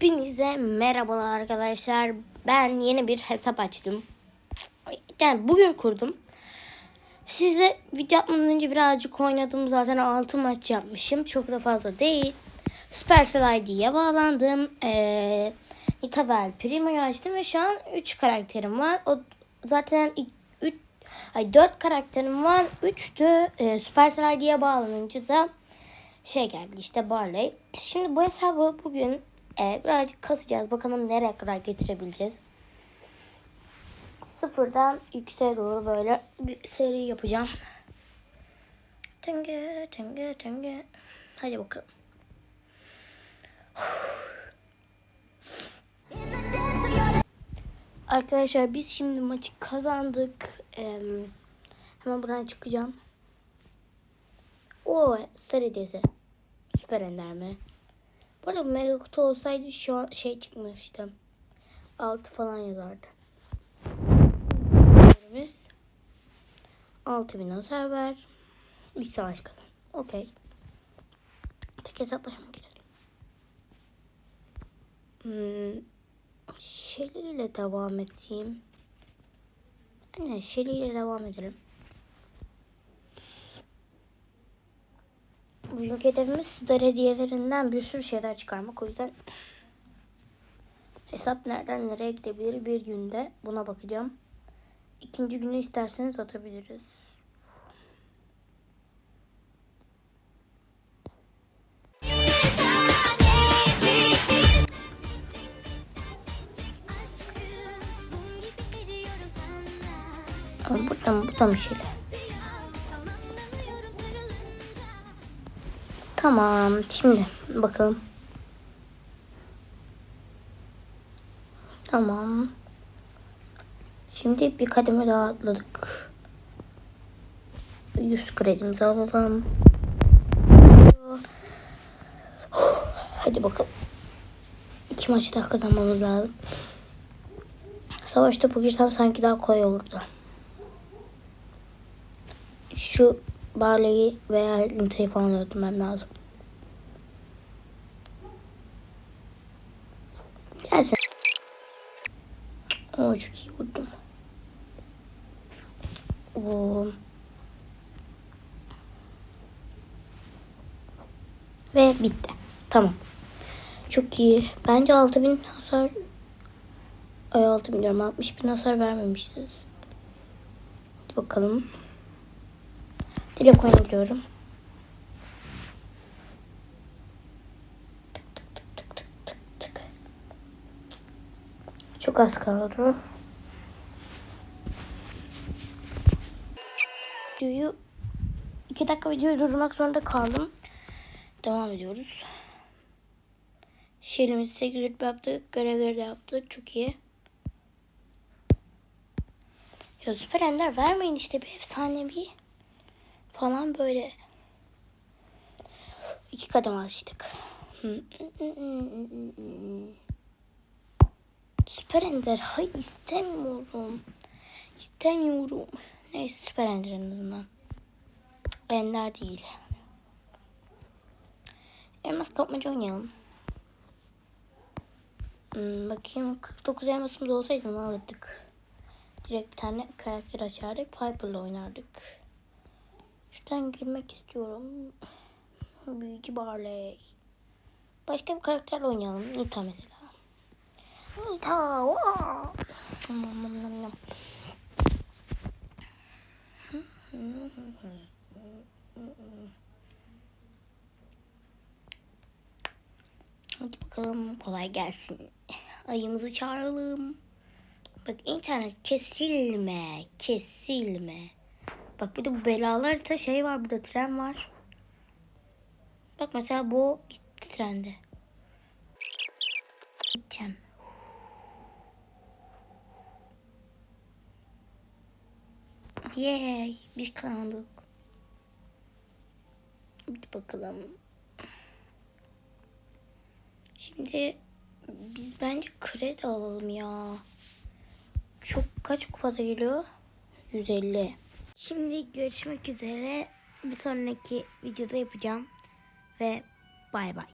Hepinize merhabalar arkadaşlar. Ben yeni bir hesap açtım. Yani bugün kurdum. Size video yapmadan önce birazcık oynadım. Zaten 6 maç yapmışım. Çok da fazla değil. Supercell ID'ye bağlandım. Ee, Nitavel Primo'yu açtım ve şu an 3 karakterim var. O zaten 3 ay 4 karakterim var. 3 de e, Supercell ID'ye bağlanınca da şey geldi işte Barley. Şimdi bu hesabı bugün e, birazcık kasacağız. Bakalım nereye kadar getirebileceğiz. Sıfırdan yükseğe doğru böyle bir seri yapacağım. Tenge tenge tenge. Hadi bakalım. Arkadaşlar biz şimdi maçı kazandık. Ee, hemen buradan çıkacağım. O Star Hediyesi. Süper Ender mi? Bu arada Mega Kutu olsaydı şu an şey çıkmıştı. Altı falan yazardı. Biz 6000 hasar ver. 3 savaş kazan. Okey. Tek hesaplaşma girelim. Hmm, Shelly ile devam edeyim. Aynen Shelly ile devam edelim. Bugünkü hedefimiz sizler hediyelerinden bir sürü şeyler çıkarmak. O yüzden hesap nereden nereye gidebilir bir günde buna bakacağım. İkinci günü isterseniz atabiliriz. Buradan buradan bir şeyler. Tamam. Şimdi bakalım. Tamam. Şimdi bir kademe daha atladık. 100 kredimizi alalım. Hadi bakalım. İki maç daha kazanmamız lazım. Savaşta bu girsem sanki daha kolay olurdu. Şu Barley'i veya Linta'yı falan öldürmem lazım. Gelsin. Oo çok iyi vurdum. Oo. Ve bitti. Tamam. Çok iyi. Bence 6000 hasar Ay 6000 diyorum 60 bin hasar vermemişiz. Bakalım. Direkt oynayabiliyorum. Çok az kaldı. Videoyu iki dakika videoyu durdurmak zorunda kaldım. Devam ediyoruz. Şehrimizi 8 rütbe yaptık. Görevleri de yaptık. Çok iyi. Ya süper ender vermeyin işte bir efsanevi falan böyle. İki kadem açtık. Süper Ender. Hayır istemiyorum. İstemiyorum. Neyse Süper Ender en azından. Ender değil. Elmas kapmaca oynayalım. Hmm, bakayım 49 elmasımız olsaydı onu alırdık. Direkt bir tane karakter açardık. Piper'la oynardık. Şuradan girmek istiyorum. Büyücü Barley. Başka bir karakterle oynayalım. Nita mesela. Nom. Hadi bakalım kolay gelsin. Ayımızı çağıralım. Bak internet kesilme, kesilme. Bak bir de bu belalar da şey var burada tren var. Bak mesela bu gitti trende. Yay biz kazandık. Bir bakalım. Şimdi biz bence kredi alalım ya. Çok kaç kupada geliyor? 150. Şimdi görüşmek üzere. Bir sonraki videoda yapacağım. Ve bay bay.